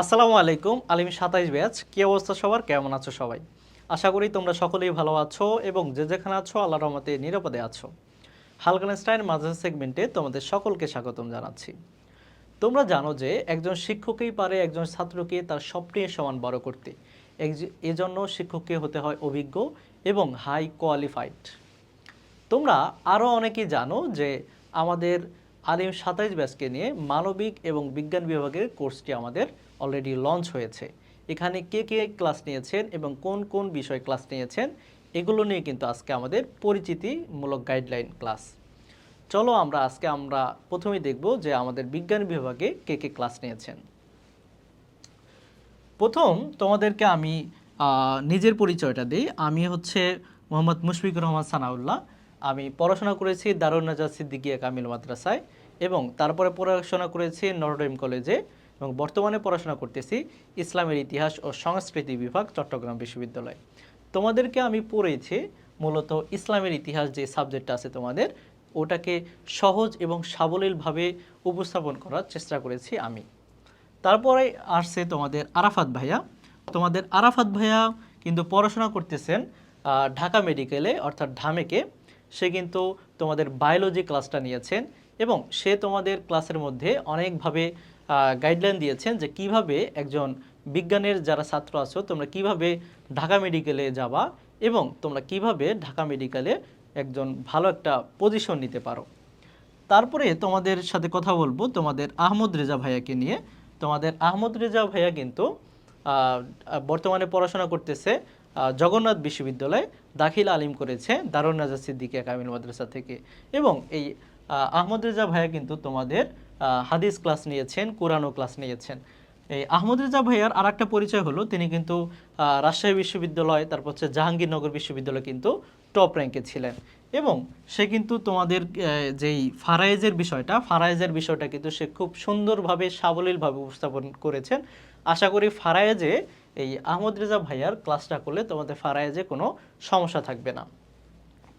আসসালামু আলাইকুম, আলিম সাতাইশ ব্যাচ। কি অবস্থা সবার? কেমন আছো সবাই? আশা করি তোমরা সকলেই ভালো আছো এবং যে যেখানে আছো, আল্লাহ রহমতে নিরাপদে আছো। হালকানস্টাইন মাদ্রাসা সেগমেন্টে তোমাদের সকলকে স্বাগতম জানাচ্ছি। তোমরা জানো যে একজন শিক্ষকই পারে, একজন ছাত্রকে তার স্বপ্নের সমান বড় করতে। এজন্য শিক্ষককে হতে হয় অভিজ্ঞ এবং হাই কোয়ালিফাইড। তোমরা আরও অনেকেই জানো যে আমাদের আলিম সাতাইশ ব্যাচকে নিয়ে মানবিক এবং বিজ্ঞান বিভাগের কোর্সটি আমাদের অলরেডি লঞ্চ হয়েছে। এখানে কে কে ক্লাস নিয়েছেন এবং কোন কোন বিষয় ক্লাস নিয়েছেন, এগুলো নিয়ে কিন্তু আজকে আমাদের পরিচিতিমূলক গাইডলাইন ক্লাস চলো আমরা আজকে আমরা প্রথমেই দেখব যে আমাদের বিজ্ঞান বিভাগে কে কে ক্লাস নিয়েছেন। প্রথম তোমাদেরকে আমি নিজের পরিচয়টা দিই। আমি হচ্ছে মোহাম্মদ মুশফিকুর রহমান সানাউল্লাহ। আমি পড়াশোনা করেছি দারুণ নাজার সিদ্দিকিয়া কামিল মাদ্রাসায় এবং তারপরে পড়াশোনা করেছি নটরডেম কলেজে। এবং বর্তমানে পড়াশোনা করতেছি ইসলামের ইতিহাস ও সংস্কৃতি বিভাগ চট্টগ্রাম বিশ্ববিদ্যালয়। তোমাদেরকে আমি পড়েছি মূলত ইসলামের ইতিহাস যে সাবজেক্টটা আছে তোমাদের, ওটাকে সহজ এবং সাবলীলভাবে উপস্থাপন করার চেষ্টা করেছি আমি। তারপরে আসছে তোমাদের আরাফাত ভাইয়া। তোমাদের আরাফাত ভাইয়া কিন্তু পড়াশোনা করতেছেন ঢাকা মেডিকেলে অর্থাৎ ঢামেকে। সে কিন্তু তোমাদের বায়োলজি ক্লাসটা নিয়েছেন। এবং সে তোমাদের ক্লাসের মধ্যে অনেকভাবে গাইডলাইন দিয়েছেন যে কীভাবে একজন বিজ্ঞানের যারা ছাত্র আছো, তোমরা কীভাবে ঢাকা মেডিকেলে যাবা এবং তোমরা কীভাবে ঢাকা মেডিকেলে একজন ভালো একটা পজিশন নিতে পারো। তারপরে তোমাদের সাথে কথা বলব তোমাদের আহমদ রেজা ভাইয়াকে নিয়ে। তোমাদের আহমদ রেজা ভাইয়া কিন্তু বর্তমানে পড়াশোনা করতেছে জগন্নাথ বিশ্ববিদ্যালয়ে দাখিল আলিম করেছে দারুণ নাজা সিদ্দিকিয়া কামিল মাদ্রাসা থেকে। এবং এই আহমদ রেজা ভাইয়া কিন্তু তোমাদের হাদিস ক্লাস নিয়েছেন, কোরআনও ক্লাস নিয়েছেন। এই আহমদ রেজা ভাইয়ার আর একটা পরিচয় হলো, তিনি কিন্তু রাজশাহী বিশ্ববিদ্যালয়, তারপর হচ্ছে জাহাঙ্গীরনগর বিশ্ববিদ্যালয় কিন্তু টপ র্যাঙ্কে ছিলেন। এবং সে কিন্তু তোমাদের যেই ফারাইজের বিষয়টা ফারাইজের বিষয়টা কিন্তু সে খুব সুন্দরভাবে, সাবলীলভাবে উপস্থাপন করেছেন। আশা করি ফারায়েজে এই আহমদ রেজা ভাইয়ার ক্লাসটা করলে তোমাদের ফারায়েজে কোনো সমস্যা থাকবে না।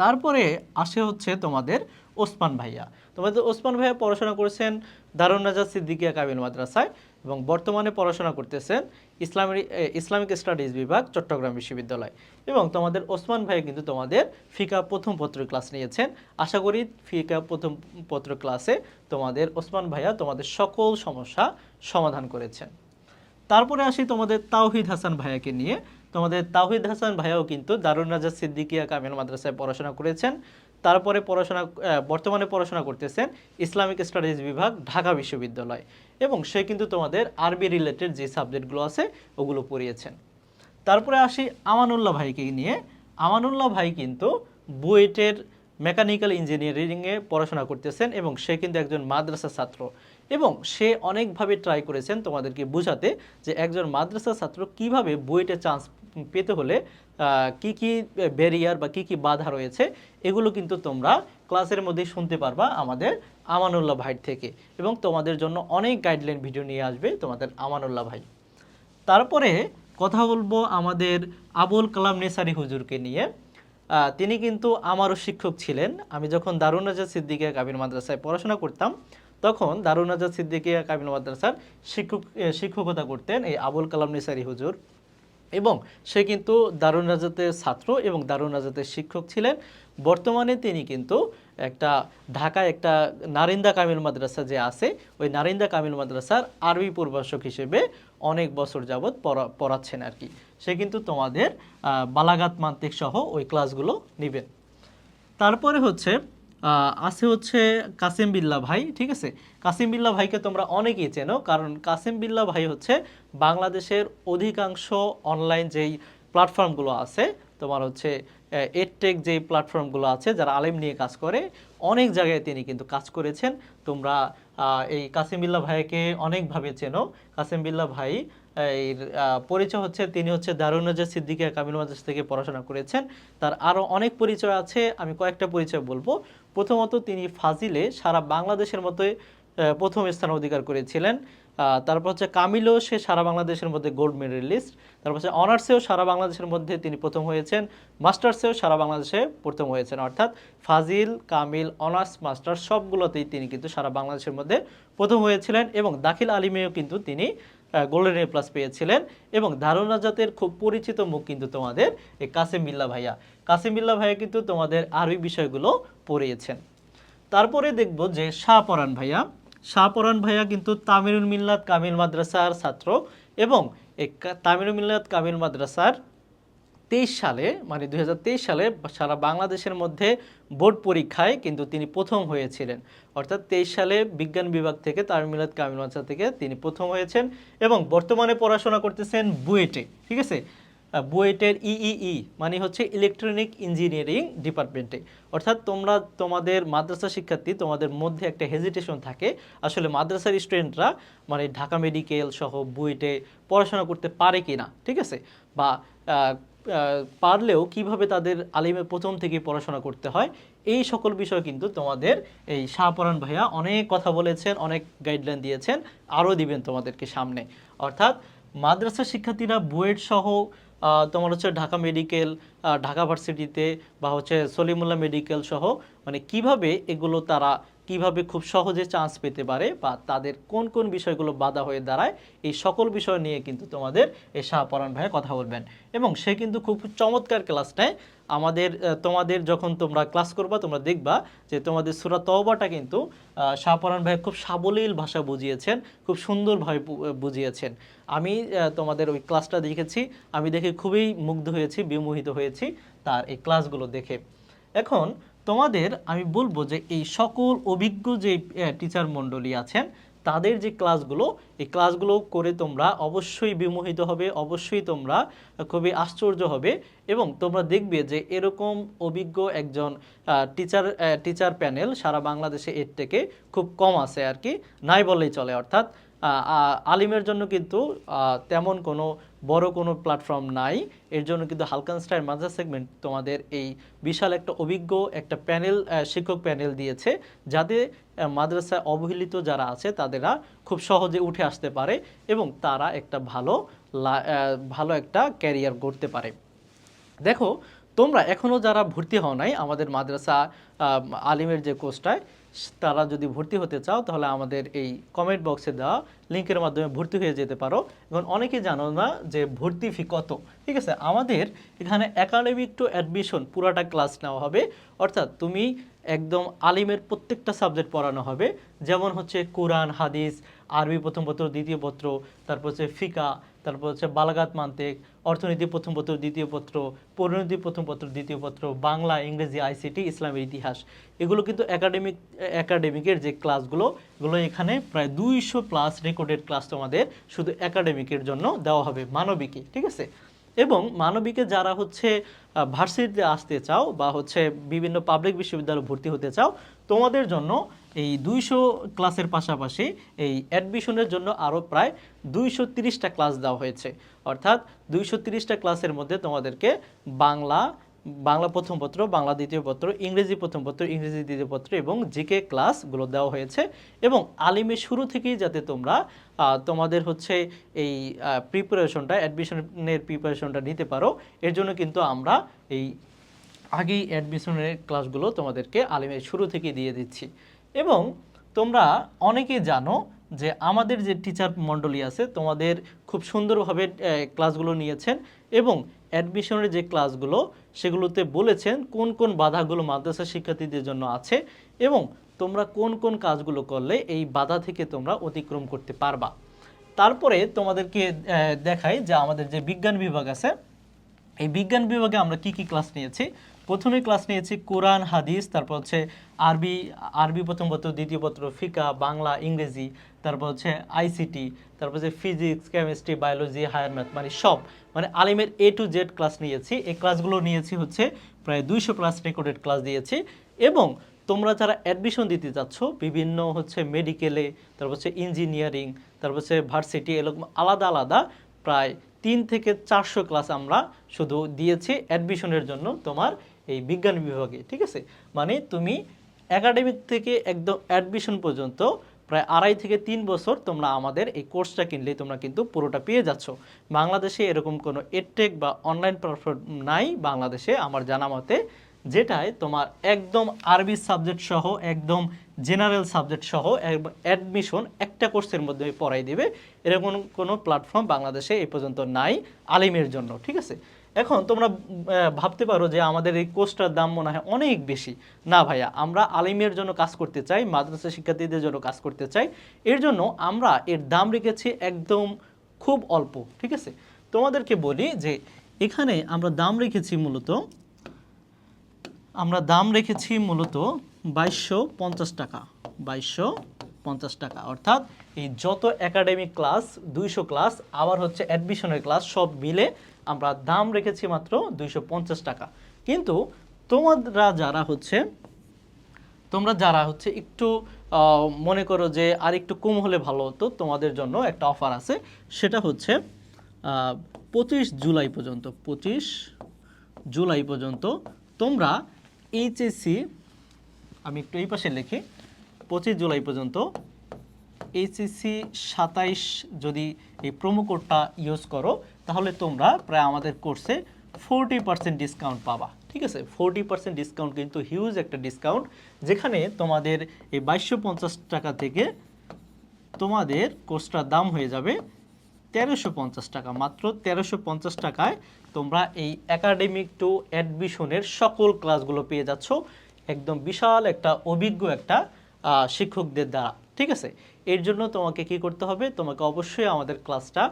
তারপরে আসে হচ্ছে তোমাদের ওসমান ভাইয়া। তোমাদের ওসমান ভাইয়া পড়াশোনা করেছেন দারুণ নাজার সিদ্দিকিয়া কাবিল মাদ্রাসায় এবং বর্তমানে পড়াশোনা করতেছেন ইসলামের ইসলামিক স্টাডিজ বিভাগ, চট্টগ্রাম বিশ্ববিদ্যালয়। এবং তোমাদের ওসমান ভাইয়া কিন্তু তোমাদের ফিকা প্রথম পত্র ক্লাস নিয়েছেন। আশা করি ফিকা প্রথম পত্র ক্লাসে তোমাদের ওসমান ভাইয়া তোমাদের সকল সমস্যা সমাধান করেছেন। তারপরে আসি তোমাদের তাওহিদ হাসান ভাইয়াকে নিয়ে। তোমাদের তাওহিদ হাসান ভাইয়াও কিন্তু দারুণ রাজা সিদ্দিকিয়া কামিল মাদ্রাসায় পড়াশোনা করেছেন। তারপরে পড়াশোনা বর্তমানে পড়াশোনা করতেছেন ইসলামিক স্টাডিজ বিভাগ, ঢাকা বিশ্ববিদ্যালয়। এবং সে কিন্তু তোমাদের আরবি রিলেটেড যে সাবজেক্টগুলো আছে, ওগুলো পড়িয়েছেন। তারপরে আসি আমানুল্লাহ ভাইকে নিয়ে। আমানুল্লাহ ভাই কিন্তু বুয়েটের মেকানিক্যাল ইঞ্জিনিয়ারিংয়ে পড়াশোনা করতেছেন এবং সে কিন্তু একজন মাদ্রাসা ছাত্র। এবং সে অনেকভাবে ট্রাই করেছেন তোমাদেরকে বোঝাতে যে একজন মাদ্রাসা ছাত্র কীভাবে বুয়েটে চান্স পেতে হলে কি কি ব্যারিয়ার বা কি কি বাধা রয়েছে, এগুলো কিন্তু তোমরা ক্লাসের মধ্যে শুনতে পারবা আমাদের আমানুল্লাহ ভাইয়ের থেকে। এবং তোমাদের জন্য অনেক গাইডলাইন ভিডিও নিয়ে আসবে তোমাদের আমানুল্লাহ ভাই। তারপরে কথা বলব আমাদের আবুল কালাম নেসারি হুজুরকে নিয়ে। তিনি কিন্তু আমারও শিক্ষক ছিলেন। আমি যখন দারুণ রাজা সিদ্দিকিয়া কাবির মাদ্রাসায় পড়াশোনা করতাম, তখন দারুণ রাজা সিদ্দিকিয়া কাবির মাদ্রাসার শিক্ষক শিক্ষকতা করতেন এই আবুল কালাম নিসারি হুজুর। এবং সে কিন্তু দারুণ রাজাতের ছাত্র এবং দারুণ রাজাতের শিক্ষক ছিলেন। বর্তমানে তিনি কিন্তু একটা ঢাকায় একটা নারিন্দা কামিল মাদ্রাসা যে আছে, ওই নারিন্দা কামিল মাদ্রাসার আরবি প্রভাষক হিসেবে অনেক বছর যাবৎ পড়া- পড়াচ্ছেন আর কি। সে কিন্তু তোমাদের বালাগাত মান্তিক সহ ওই ক্লাসগুলো নেবেন। তারপরে হচ্ছে আছে হচ্ছে কাসিম বিল্লা ভাই, ঠিক আছে? কাসিম বিল্লা ভাইকে তোমরা অনেকেই চেনো, কারণ কাসিম বিল্লা ভাই হচ্ছে বাংলাদেশের অধিকাংশ অনলাইন যেই প্ল্যাটফর্মগুলো আছে, তোমার হচ্ছে এডটেক যেই প্ল্যাটফর্মগুলো আছে, যারা আলেম নিয়ে কাজ করে, অনেক জায়গায় তিনি কিন্তু কাজ করেছেন। তোমরা এই কাসিম বিল্লা ভাইকে অনেকভাবে চেনো। কাসিম বিল্লা ভাই এর পরিচয় হচ্ছে, তিনি হচ্ছে দারুনাজার সিদ্দিকিয়া কামিল মাদ্রাসা থেকে পড়াশোনা করেছেন। তার আরও অনেক পরিচয় আছে, আমি কয়েকটা পরিচয় বলব। প্রথমত তিনি ফাজিলে সারা বাংলাদেশের মতোই প্রথম স্থান অধিকার করেছিলেন। তারপর হচ্ছে কামিলও সে সারা বাংলাদেশের মধ্যে গোল্ড মেডেলিস্ট তারপর হচ্ছে অনার্সেও সারা বাংলাদেশের মধ্যে তিনি প্রথম হয়েছেন মাস্টার্সেও সারা বাংলাদেশে প্রথম হয়েছেন। অর্থাৎ ফাজিল, কামিল অনার্স মাস্টার্স সবগুলোতেই তিনি কিন্তু সারা বাংলাদেশের মধ্যে প্রথম হয়েছিলেন এবং দাখিল আলিমেও কিন্তু তিনি গোল্ডেন এ প্লাস পেয়েছিলেন এবং দারুণ রাজাতের খুব পরিচিত মুখ কিন্তু তোমাদের এই কাসিম বিল্লা ভাইয়া। কাসিম বিল্লা ভাইয়া কিন্তু তোমাদের আরবি বিষয়গুলো পড়িয়েছেন। তারপরে দেখব যে শাহপরান ভাইয়া শাহপরান ভাইয়া কিন্তু তামিরুল মিল্লাত কামিল মাদ্রাসার ছাত্র এবং তামিরুল মিল্লাত কামিল মাদ্রাসার তেইশ সালে মানে দুই হাজার তেইশ সালে সারা বাংলাদেশের মধ্যে বোর্ড পরীক্ষায় কিন্তু তিনি প্রথম হয়েছিলেন। অর্থাৎ তেইশ সালে বিজ্ঞান বিভাগ থেকে তামিল মিল্লাত কামিল মাদ্রাসা থেকে তিনি প্রথম হয়েছেন এবং বর্তমানে পড়াশোনা করতেছেন বুয়েটে, ঠিক আছে? বুয়েটের ইইই মানে হচ্ছে ইলেকট্রনিক ইঞ্জিনিয়ারিং ডিপার্টমেন্টে অর্থাৎ তোমরা, তোমাদের মাদ্রাসা শিক্ষার্থী, তোমাদের মধ্যে একটা হেজিটেশন থাকে। আসলে মাদ্রাসার স্টুডেন্টরা মানে ঢাকা মেডিকেল সহ বুয়েটে পড়াশোনা করতে পারে কি না ঠিক আছে? বা পারলেও কীভাবে তাদের আলিমে প্রথম থেকে পড়াশোনা করতে হয়, এই সকল বিষয় কিন্তু তোমাদের এই শাহপরান ভাইয়া অনেক কথা বলেছেন, অনেক গাইডলাইন দিয়েছেন, আরও দিবেন তোমাদেরকে সামনে। অর্থাৎ মাদ্রাসা শিক্ষার্থীরা বুয়েট সহ তোমার হচ্ছে ঢাকা মেডিকেল ঢাকা ভার্সিটিতে বা হচ্ছে সলিমুল্লাহ মেডিকেল সহ মানে কীভাবে এগুলো তারা কীভাবে খুব সহজে চান্স পেতে পারে বা তাদের কোন কোন বিষয়গুলো বাধা হয়ে দাঁড়ায় এই সকল বিষয় নিয়ে কিন্তু তোমাদের এই শাহপরান ভাইয়া কথা বলবেন। এবং সে কিন্তু খুব চমৎকার ক্লাস নেয়। আমাদের তোমাদের যখন তোমরা ক্লাস করবা তোমরা দেখবা যে তোমাদের সুরা তওবাটা কিন্তু আহ, শাহপরান ভাই খুব সাবলীল ভাষা বুঝিয়েছেন খুব সুন্দরভাবে বুঝিয়েছেন। আমি তোমাদের ওই ক্লাসটা দেখেছি আমি দেখে খুবই মুগ্ধ হয়েছি বিমোহিত হয়েছি তার এই ক্লাসগুলো দেখে। এখন তোমাদের আমি বলব যে এই সকল অভিজ্ঞ যে টিচার মণ্ডলী আছেন, তাদের যে ক্লাসগুলো এই ক্লাসগুলো করে তোমরা অবশ্যই বিমোহিত হবে, অবশ্যই তোমরা খুবই আশ্চর্য হবে এবং তোমরা দেখবে যে এরকম অভিজ্ঞ একজন টিচার টিচার প্যানেল সারা বাংলাদেশে এর থেকে খুব কম আছে আর কি, নাই বললেই চলে অর্থাৎ আলিমের জন্য কিন্তু তেমন কোনো বড় কোনো প্ল্যাটফর্ম নাই। এর জন্য কিন্তু হালকানস্টাইন মাদ্রাসা সেগমেন্ট তোমাদের এই বিশাল একটা অভিজ্ঞ একটা প্যানেল শিক্ষক প্যানেল দিয়েছে, যাতে মাদ্রাসায় অবহেলিত যারা আছে, তাদেরা খুব সহজে উঠে আসতে পারে এবং তারা একটা ভালো ভালো একটা ক্যারিয়ার গড়তে পারে। দেখো, তোমরা এখনও যারা ভর্তি হও নাই আমাদের মাদ্রাসা আলিমের যে কোর্সটায় তারা যদি ভর্তি হতে চাও, তাহলে আমাদের এই কমেন্ট বক্সে দেওয়া লিঙ্কের মাধ্যমে ভর্তি হয়ে যেতে পারো। এবং অনেকে জানো না যে ভর্তি ফি কত। ঠিক আছে? আমাদের এখানে একাডেমিক টু অ্যাডমিশন পুরাটা ক্লাস নেওয়া হবে। অর্থাৎ তুমি একদম আলিমের প্রত্যেকটা সাবজেক্ট পড়ানো হবে। যেমন হচ্ছে কোরআন হাদিস আরবি প্রথম পত্র, দ্বিতীয় পত্র, তারপর হচ্ছে ফিকা তারপর হচ্ছে বালাগাত মান্তেক, অর্থনীতি প্রথম পত্র, দ্বিতীয় পত্র, পরিণতি প্রথম পত্র, দ্বিতীয় পত্র, বাংলা, ইংরেজি আইসিটি ইসলামের ইতিহাস। এগুলো কিন্তু একাডেমিক একাডেমিকের যে ক্লাসগুলো এগুলো এখানে প্রায় দুইশো প্লাস রেকর্ডেড ক্লাস তোমাদের শুধু একাডেমিকের জন্য দেওয়া হবে মানবিকে ঠিক আছে? এবং মানবিকে যারা হচ্ছে ভার্সিটিতে আসতে চাও বা হচ্ছে বিভিন্ন পাবলিক বিশ্ববিদ্যালয়ে ভর্তি হতে চাও, তোমাদের জন্য এই দুইশো ক্লাসের পাশাপাশি এই অ্যাডমিশনের জন্য আরও প্রায় দুইশো তিরিশটা ক্লাস দেওয়া হয়েছে। অর্থাৎ দুইশো তিরিশটা ক্লাসের মধ্যে তোমাদেরকে বাংলা বাংলা প্রথম পত্র, বাংলা দ্বিতীয় পত্র, ইংরেজি প্রথম পত্র, ইংরেজি দ্বিতীয় পত্র এবং জিকে ক্লাসগুলো দেওয়া হয়েছে এবং আলিমের শুরু থেকেই যাতে তোমরা তোমাদের হচ্ছে এই প্রিপারেশনটা অ্যাডমিশনের প্রিপারেশনটা নিতে পারো, এর জন্য কিন্তু আমরা এই আগেই অ্যাডমিশনের ক্লাসগুলো তোমাদেরকে আলিমের শুরু থেকে দিয়ে দিচ্ছি। এবং তোমরা অনেকে জানো যে আমাদের যে টিচার মণ্ডলী আছে, তোমাদের খুব সুন্দরভাবে ক্লাসগুলো নিয়েছেন এবং অ্যাডমিশনের যে ক্লাসগুলো সেগুলোতে বলেছেন কোন কোন বাধাগুলো মাদ্রাসা শিক্ষার্থীদের জন্য আছে এবং তোমরা কোন কোন কাজগুলো করলে এই বাধা থেকে তোমরা অতিক্রম করতে পারবা। তারপরে তোমাদেরকে দেখাই যে আমাদের যে বিজ্ঞান বিভাগ আছে, এই বিজ্ঞান বিভাগে আমরা কি কি ক্লাস নিয়েছি প্রথমে ক্লাস নিয়েছি কোরআন, হাদিস, তারপর হচ্ছে আরবি আরবি প্রথম পত্র, দ্বিতীয় পত্র, ফিকা, বাংলা, ইংরেজি, তারপর হচ্ছে আইসিটি তারপর হচ্ছে physics chemistry biology higher math মানে সব। মানে আলিমের এ টু জেড ক্লাস নিয়েছি। এই ক্লাসগুলো নিয়েছি হচ্ছে প্রায় দুইশো ক্লাস রেকর্ডেড ক্লাস দিয়েছি। এবং তোমরা যারা অ্যাডমিশন দিতে যাচ্ছ বিভিন্ন হচ্ছে মেডিকেলে তারপর হচ্ছে ইঞ্জিনিয়ারিং তারপর হচ্ছে ভার্সিটি এরকম আলাদা আলাদা প্রায় তিন থেকে চারশো ক্লাস আমরা শুধু দিয়েছি অ্যাডমিশনের জন্য তোমার এই বিজ্ঞান বিভাগে, ঠিক আছে? মানে তুমি একাডেমিক থেকে একদম অ্যাডমিশন পর্যন্ত প্রায় আড়াই থেকে তিন বছর তোমরা আমাদের এই কোর্সটা কিনলে তোমরা কিন্তু পুরোটা পেয়ে যাচ্ছ। বাংলাদেশে এরকম কোনো এডটেক বা অনলাইন প্ল্যাটফর্ম নাই বাংলাদেশে আমার জানা মতে, যেটায় তোমার একদম আরবি সাবজেক্ট সহ, একদম জেনারেল সাবজেক্ট সহ অ্যাডমিশন একটা কোর্সের মধ্যে পড়াই দেবে। এরকম কোনো প্ল্যাটফর্ম বাংলাদেশে এই পর্যন্ত নাই আলিমের জন্য, ঠিক আছে? এখন তোমরা ভাবতে পারো যে আমাদের এই কোর্সটার দাম মনে হয় অনেক বেশি। না ভাইয়া, আমরা আলিমের জন্য কাজ করতে চাই, মাদ্রাসা শিক্ষার্থীদের জন্য কাজ করতে চাই। এর জন্য আমরা এর দাম রেখেছি একদম খুব অল্প, ঠিক আছে? তোমাদেরকে বলি যে এখানে আমরা দাম রেখেছি মূলত, আমরা দাম রেখেছি মূলত বাইশশো পঞ্চাশ টাকা, বাইশশো পঞ্চাশ টাকা। অর্থাৎ এই যত একাডেমিক ক্লাস দুইশো ক্লাস আবার হচ্ছে অ্যাডমিশনের ক্লাস সব মিলে আমরা দাম রেখেছি মাত্র দুইশো পঞ্চাশ টাকা। কিন্তু তোমরা যারা হচ্ছে, তোমরা যারা হচ্ছে একটু মনে করো যে আর একটু কম হলে ভালো হতো, তোমাদের জন্য একটা অফার আছে। সেটা হচ্ছে পঁচিশ জুলাই পর্যন্ত, পঁচিশ জুলাই পর্যন্ত তোমরা এইচএসসি, আমি একটু এই পাশে লিখি, পঁচিশ জুলাই পর্যন্ত এইচএসসি সাতাইশ যদি এই প্রোমো কোডটা ইউজ করো, তাহলে তোমরা প্রায় আমাদের কোর্সে ফোরটি পার্সেন্ট ডিসকাউন্ট পাবা। ঠিক আছে? ফোরটি পার্সেন্ট ডিসকাউন্ট কিন্তু হিউজ একটা ডিসকাউন্ট যেখানে তোমাদের এই বাইশশো পঞ্চাশ টাকা থেকে তোমাদের কোর্সটার দাম হয়ে যাবে তেরোশো পঞ্চাশ টাকা। মাত্র তেরোশো পঞ্চাশ টাকায় তোমরা এই একাডেমিক টু অ্যাডমিশনের সকল ক্লাসগুলো পেয়ে যাচ্ছ। একদম বিশাল একটা অভিজ্ঞ একটা শিক্ষকদের দ্বারা। ঠিক আছে? এর জন্য তোমাকে কি করতে হবে? তোমাকে অবশ্যই আমাদের ক্লাসটা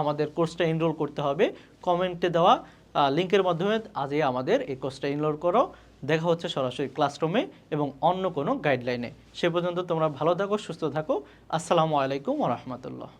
আমাদের কোর্সটা এনরোল করতে হবে। কমেন্টে দেওয়া লিঙ্কের মাধ্যমে আজই আমাদের এই কোর্সটা এনরোল করো। দেখা হচ্ছে সরাসরি ক্লাসরুমে এবং অন্য কোনো গাইডলাইনে সে পর্যন্ত তোমরা ভালো থাকো, সুস্থ থাকো। আসসালামু আলাইকুম রহমতুল্লাহ।